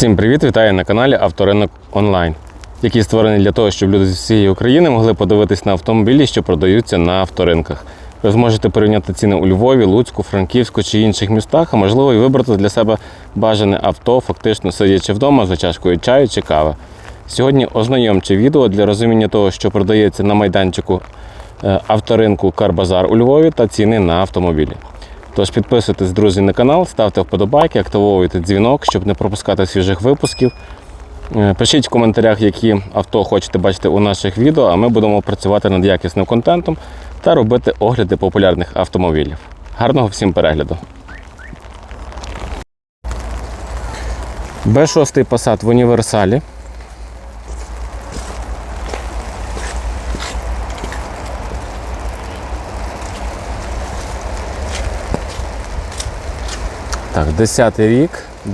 Всім привіт! Вітаю на каналі Авторинок Онлайн, який створений для того, щоб люди з всієї України могли подивитись на автомобілі, що продаються на авторинках. Ви зможете порівняти ціни у Львові, Луцьку, Франківську чи інших містах, а можливо і вибрати для себе бажане авто, фактично сидячи вдома за чашкою чаю чи кави. Сьогодні ознайомче відео для розуміння того, що продається на майданчику е, авторинку Карбазар у Львові та ціни на автомобілі. Тож підписуйтесь, друзі, на канал, ставте вподобайки, активовуйте дзвінок, щоб не пропускати свіжих випусків. Е, Пишіть в коментарях, які авто хочете бачити у наших відео, а ми будемо працювати над якісним контентом та робити огляди популярних автомобілів. Гарного всім перегляду! Б6 Passat в універсалі. Так, 10 рік,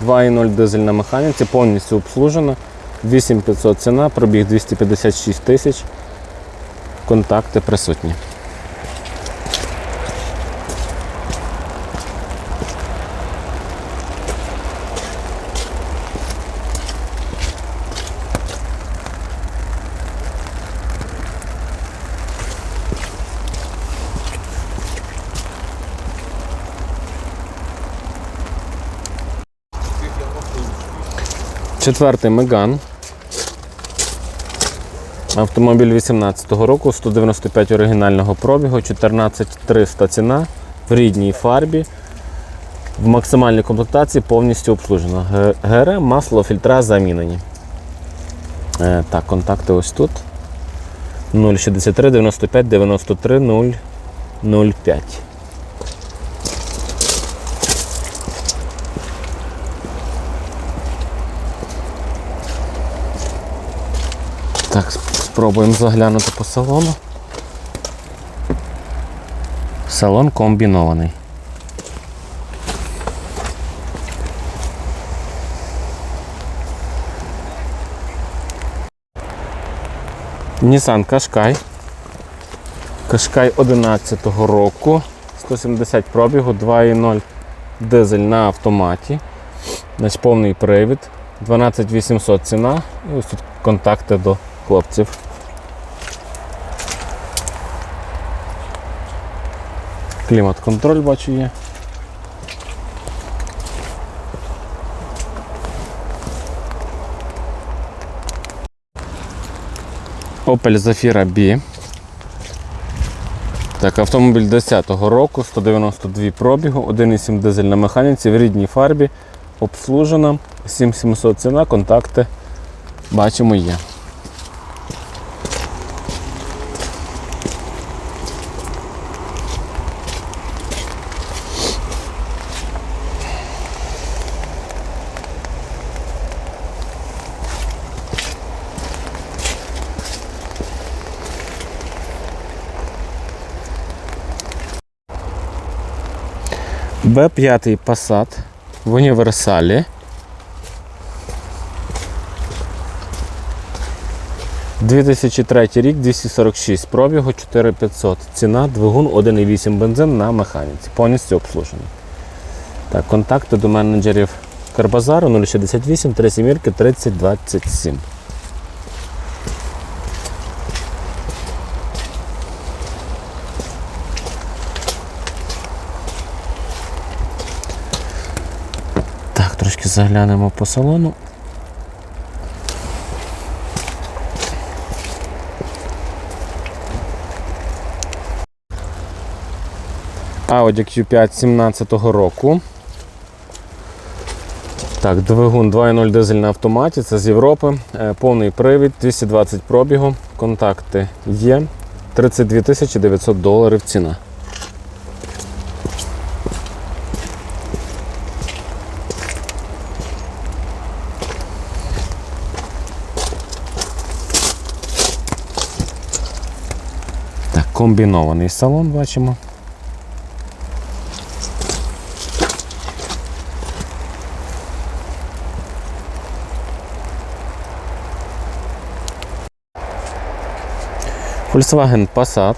2.0 дизель на механіці, повністю обслужена. 8500 ціна, пробіг 256 тисяч. Контакти присутні. Четвертий Меган. Автомобіль 18-го року, 195 оригінального пробігу, 14300 ціна в рідній фарбі. В максимальній комплектації повністю обслужено. Г- ГРМ, масло, фільтра замінені. Е, так, контакти ось тут. 063 95 93 005. Так, спробуємо заглянути по салону. Салон комбінований. Nissan Qashqai. Qashqai 11 року. 170 пробігу, 2.0 дизель на автоматі. Значить, повний привід. 12800 ціна. І ось тут контакти до хлопців. Клімат-контроль бачу є. Opel Zafira B. Так, автомобіль 10-го року, 192 пробігу, 1,7 дизель на механіці в рідній фарбі, обслужена, 7700 ціна, контакти бачимо є. Б5 Passat в універсалі. – 2003 рік, 246 пробігу, 4500. Ціна, двигун 1,8 бензин на механіці. Повністю обслужений. Так, контакти до менеджерів Карбазару 068 3 сімірки 3027. Так, трошки заглянемо по салону. Audi Q5 17 року. Так, двигун 2.0 дизель на автоматі, це з Європи. Е, Повний привід, 220 пробігу, контакти є. 32 тисячі 900 доларів ціна. Так, комбінований салон бачимо. Volkswagen Passat.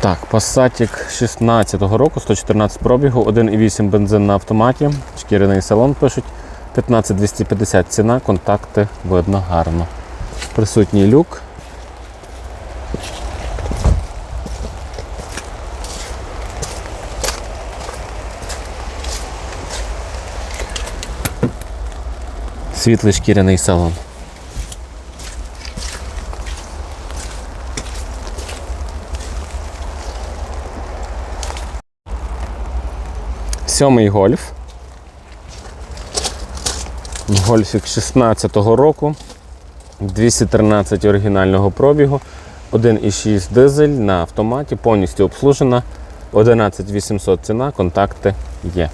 Так, Passatик 16-го року, 114 пробігу, 1,8 бензин на автоматі, шкіряний салон пишуть. 15250 ціна, контакти видно гарно. Присутній люк. Світлий шкіряний салон. Сьомий гольф. Гольфік 16-го року. 213 оригінального пробігу. 1,6 дизель на автоматі, повністю обслужена. 11800 ціна, контакти є.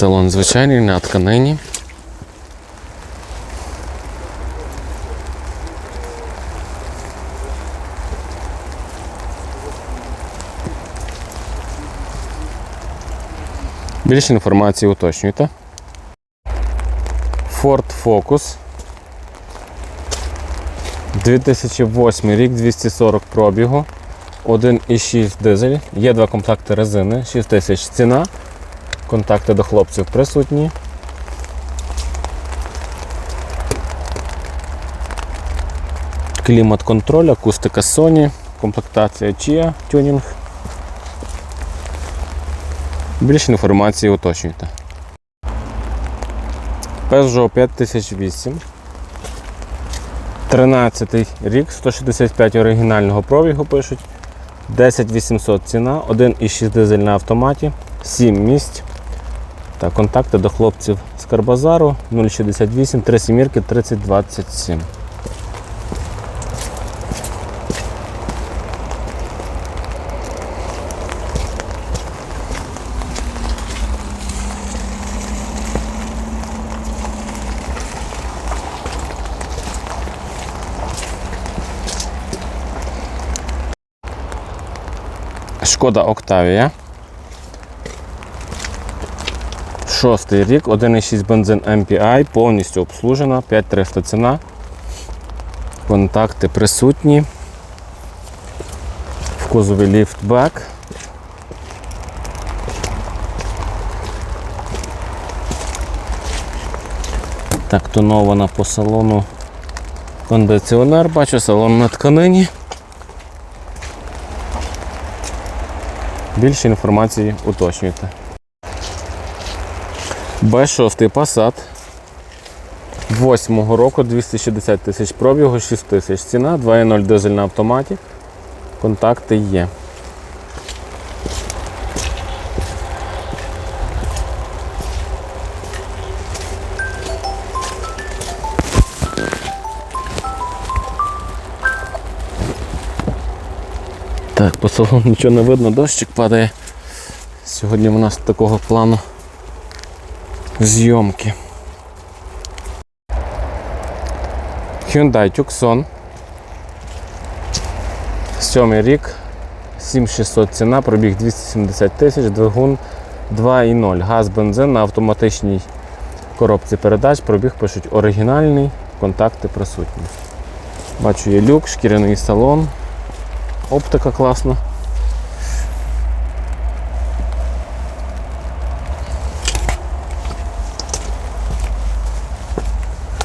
Салон звичайний на тканині. Більше інформації уточнюйте. Ford Focus. 2008 рік, 240 пробігу. 1,6 дизель. Є два комплекти резини, 6 тисяч ціна. Контакти до хлопців присутні. Клімат-контроль, акустика Sony, комплектація Chia, тюнінг. Більше інформації уточнюйте. Peugeot 5008. 13 рік, 165 оригінального пробігу пишуть. 10800 ціна, 1,6 дизель на автоматі, 7 місць. Та контакти до хлопців з Карбазару 068 3 сімірки 3027. Шкода Октавія. Шостий рік, 1,6 бензин MPI, повністю обслужена, 5300 ціна. Контакти присутні. В кузові ліфтбек. Так, тонована по салону кондиціонер, бачу, салон на тканині. Більше інформації уточнюйте. Б6 Passat. 8 року 260 тисяч пробігу, 6 тисяч ціна, 2.0 дизель на автоматі. Контакти є. Так, по салону нічого не видно, дощик падає. Сьогодні у нас такого плану зйомки. Hyundai Tucson. Сьомий рік, 7600 ціна, пробіг 270 тисяч, двигун 2.0. Газ, бензин на автоматичній коробці передач. Пробіг пишуть оригінальний, контакти присутні. Бачу, є люк, шкіряний салон, оптика класна.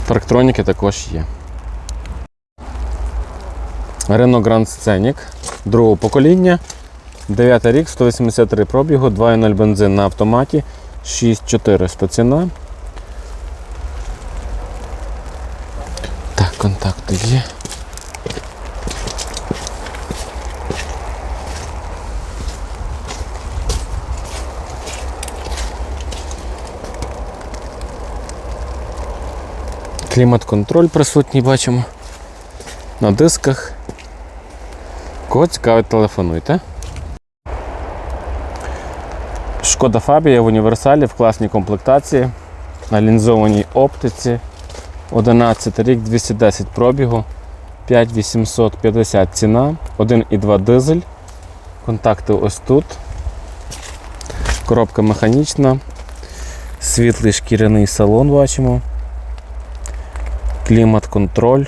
Парктроніки також є. Renault Grand Scenic другого покоління. 9 рік, 183 пробігу, 2.0 бензин на автоматі, 6400 ціна. Так, контакти є. Клімат-контроль присутній бачимо. На дисках. Кого цікавить, телефонуйте. Шкода Фабія в універсалі в класній комплектації, на лінзованій оптиці. 11 рік, 210 пробігу, 5850 ціна, 1,2 дизель. Контакти ось тут. Коробка механічна, світлий шкіряний салон бачимо, клімат-контроль.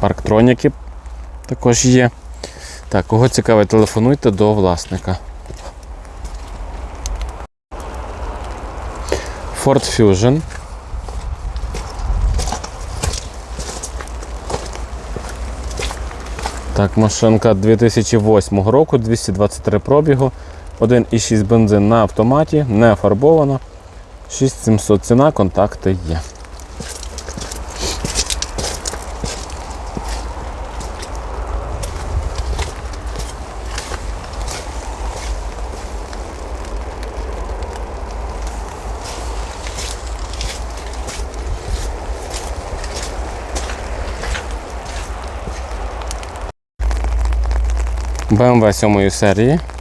Парктроніки також є. Так, кого цікавить, телефонуйте до власника. Ford Fusion. Так, машинка 2008 року, 223 пробігу. 1,6 бензин на автоматі, не фарбована. 6700 ціна, контакти є. BMW 7 серії. –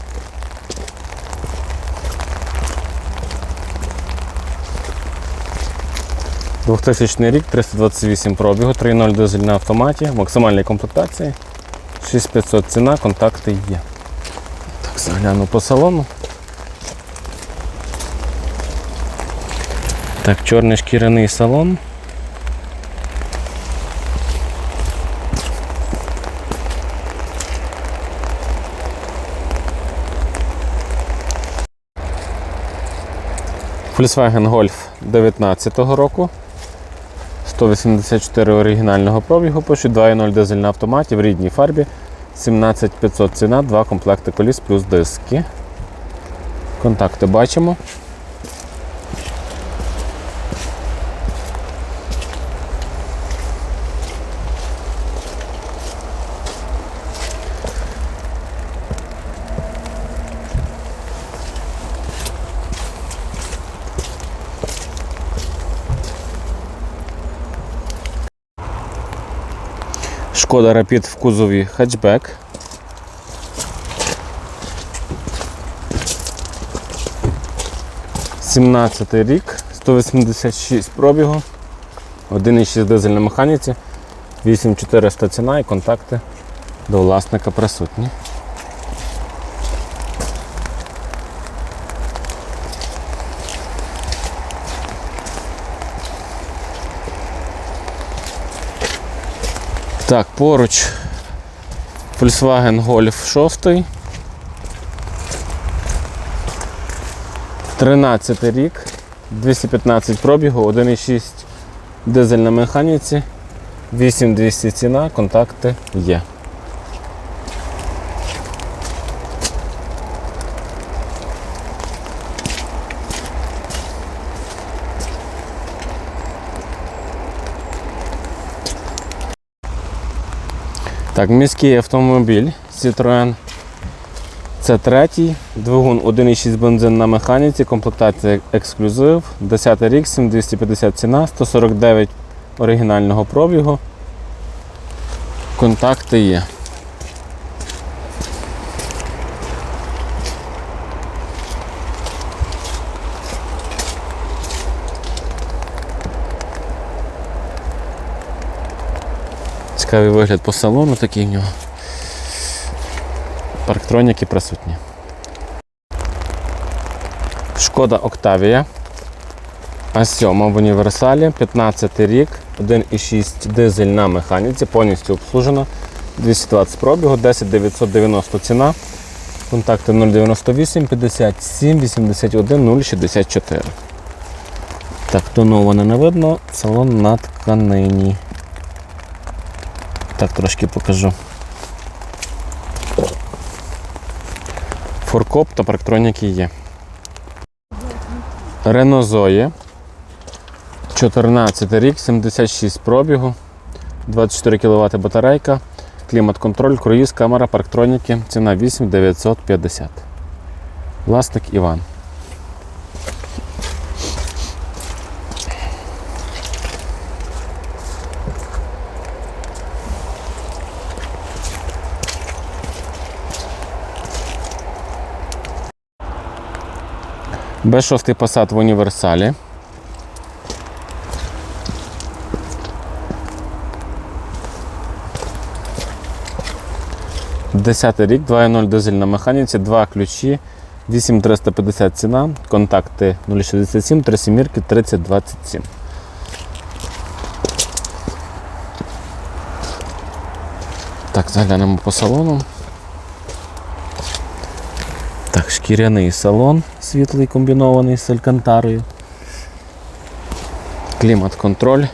2000 рік, 328 пробігу, 3.0 дизель на автоматі, максимальній комплектації. 6500 ціна, контакти є. Так, загляну по салону. Так, чорний шкіряний салон. Volkswagen Golf 19-го року. 184 оригінального пробігу, пише 2.0 дизель на автоматі в рідній фарбі. 17500 ціна, 2 комплекти коліс плюс диски. Контакти бачимо. Шкода Rapid в кузові хетчбек. Сімнадцятий рік, 186 пробігу, 1,6 дизель на механіці, 8400 ціна і контакти до власника присутні. Поруч Volkswagen Golf 6. 13 рік, 215 пробігу, 1,6 дизель на механіці, 8200 ціна, контакти є. Так, міський автомобіль Citroën. Це третій, двигун 1,6 бензин на механіці, комплектація ексклюзив, 10 рік, 7250 ціна, 149 оригінального пробігу. Контакти є. Цікавий вигляд по салону такий в нього. Парктроніки присутні. Шкода Октавія. А7 в універсалі, 15 рік, 1,6 дизель на механіці, повністю обслужена. 220 пробігу, 10 990 ціна. Контакти 098 57 81 064. Так, тоноване не видно, салон на тканині. Так, трошки покажу. Форкоп та парктроніки є. Renault Zoe. 14 рік, 76 пробігу, 24 кВт батарейка, клімат-контроль, круїз, камера, парктроніки. Ціна 8950. Власник Іван. Б6 Passat в універсалі. Десятий рік, 2.0 дизель на механіці, два ключі, 8350 ціна, контакти 067 3 сімірки 3027. Так, заглянемо по салону. Так, шкіряний салон, світлий комбінований з алькантарою. Клімат-контроль.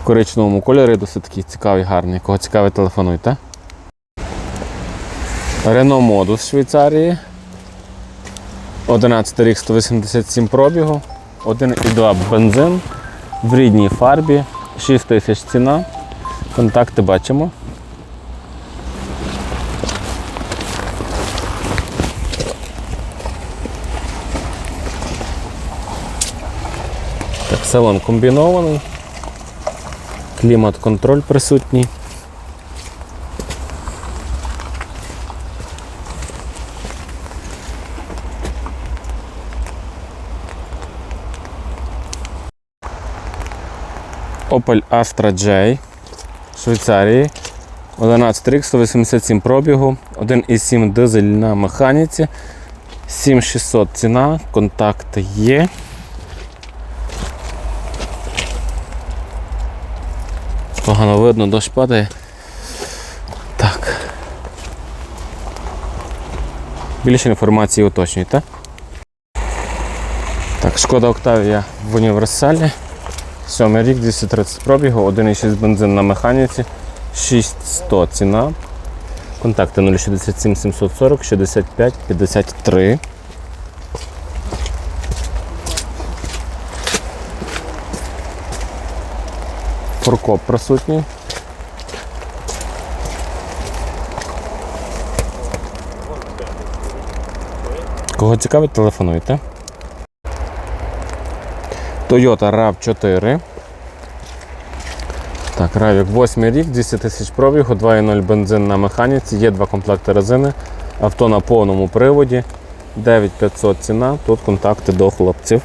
В коричневому кольорі досить такий цікавий, гарний. Кого цікавий, телефонуйте. Renault Modus з Швейцарії. 11 рік 187 пробігу. 1,2 бензин в рідній фарбі. 6 тисяч ціна. Контакти бачимо. Салон комбінований. Клімат-контроль присутній. Opel Astra J Швейцарії. 11 рік, 187 пробігу, 1,7 дизель на механіці, 7600 ціна, контакти є. Погано видно, дощ падає. Так. Більше інформації уточнюйте. Так, шкода Октавія в універсалі. Сьомий рік, 230 пробігу, 1,6 бензин на механіці, 6100 ціна. Контакти 067 740 65 53. Форкоп присутній. Кого цікавить, телефонуйте. Toyota RAV4. Так, Равік 8 рік, 200 тисяч пробігу, 2.0 бензин на механіці, є два комплекти резини, авто на повному приводі, 9500 ціна, тут контакти до хлопців.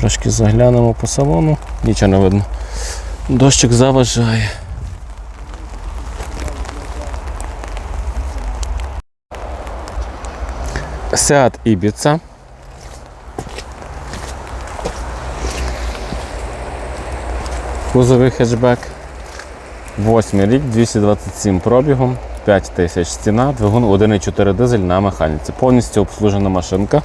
Трошки заглянемо по салону, нічого не видно. Дощик заважає. Seat Ibiza. Кузовий хетчбек. 8 рік, 227 пробігом, 5 тисяч ціна, двигун 1,4 дизель на механіці. Повністю обслужена машинка.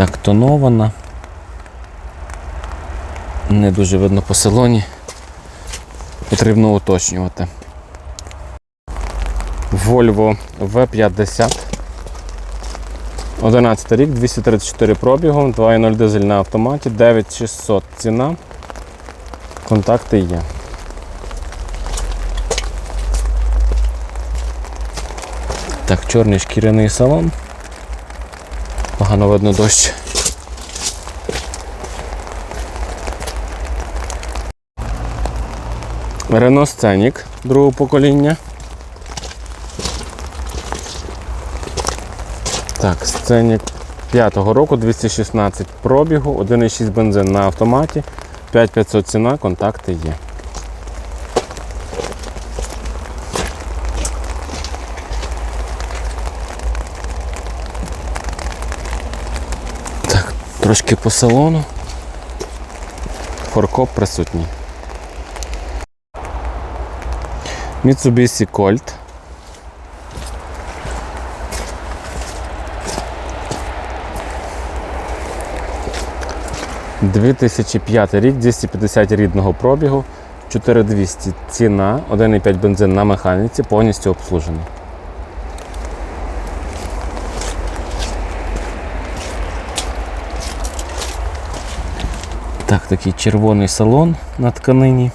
Так, тонована. Не дуже видно по салоні. Потрібно уточнювати. Volvo V50. 11 рік, 234 пробігу, 2.0 дизель на автоматі, 9600 ціна. Контакти є. Так, чорний шкіряний салон. Погано видно дощ. Renault Scenic другого покоління. Так, Scenic 5-го року, 216 пробігу, 1,6 бензин на автоматі, 5500 ціна, контакти є. Трошки по салону. Форкоп присутній. Mitsubishi Colt. «2005 рік, 250 рідного пробігу, 4200 ціна, 1,5 бензин на механіці, повністю обслужений. Так, такий червоний салон на тканині.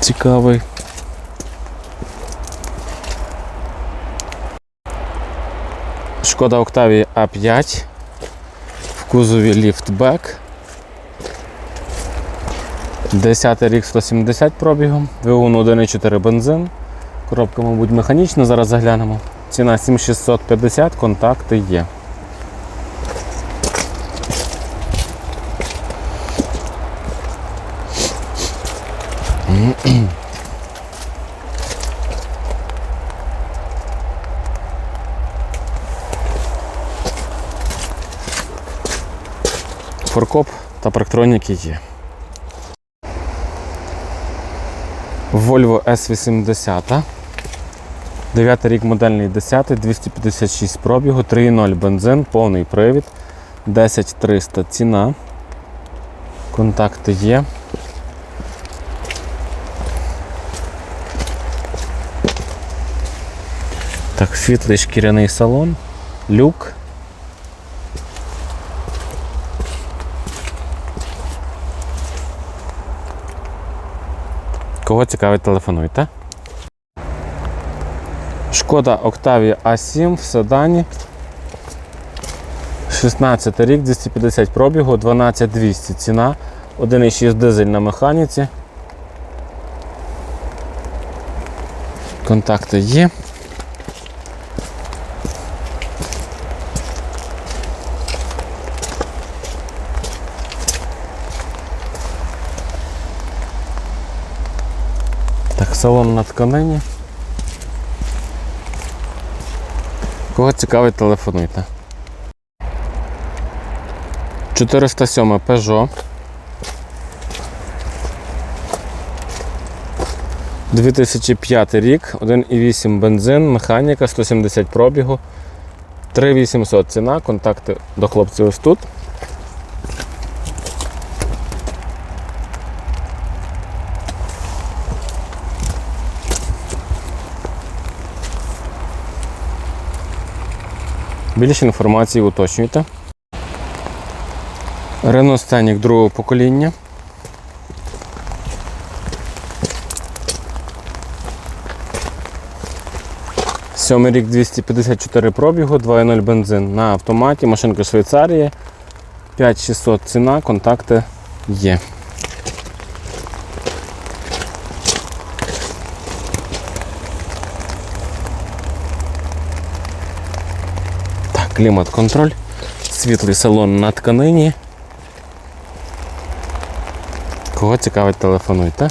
Цікавий. Шкода Октавії А5 в кузові ліфтбек. 10 рік 170 пробігом, двигун 1,4 бензин. Коробка, мабуть, механічна, зараз заглянемо. Ціна 7650, контакти є. Mm-hmm. Та парктроніки є. Volvo S80. 9 рік модельний 10, 256 пробігу, 3.0 бензин, повний привід, 10300 ціна. Контакти є. Так, світлий шкіряний салон, люк. Кого цікавить, телефонуйте. Шкода Octavia A7 в седані. 16 рік, 250 пробігу, 12200 ціна, 1,6 дизель на механіці. Контакти є. Так, салон на тканині. Кого цікавить, телефонуйте. 407 Peugeot. 2005 рік, 1,8 бензин, механіка, 170 пробігу, 3800 ціна, контакти до хлопців ось тут. Більше інформації уточнюйте. Renault Scenic другого покоління. Сьомий рік 254 пробігу, 2.0 бензин на автоматі, машинка Швейцарії, 5600 ціна, контакти є. Клімат-контроль, світлий салон на тканині. Кого цікавить, телефонуйте.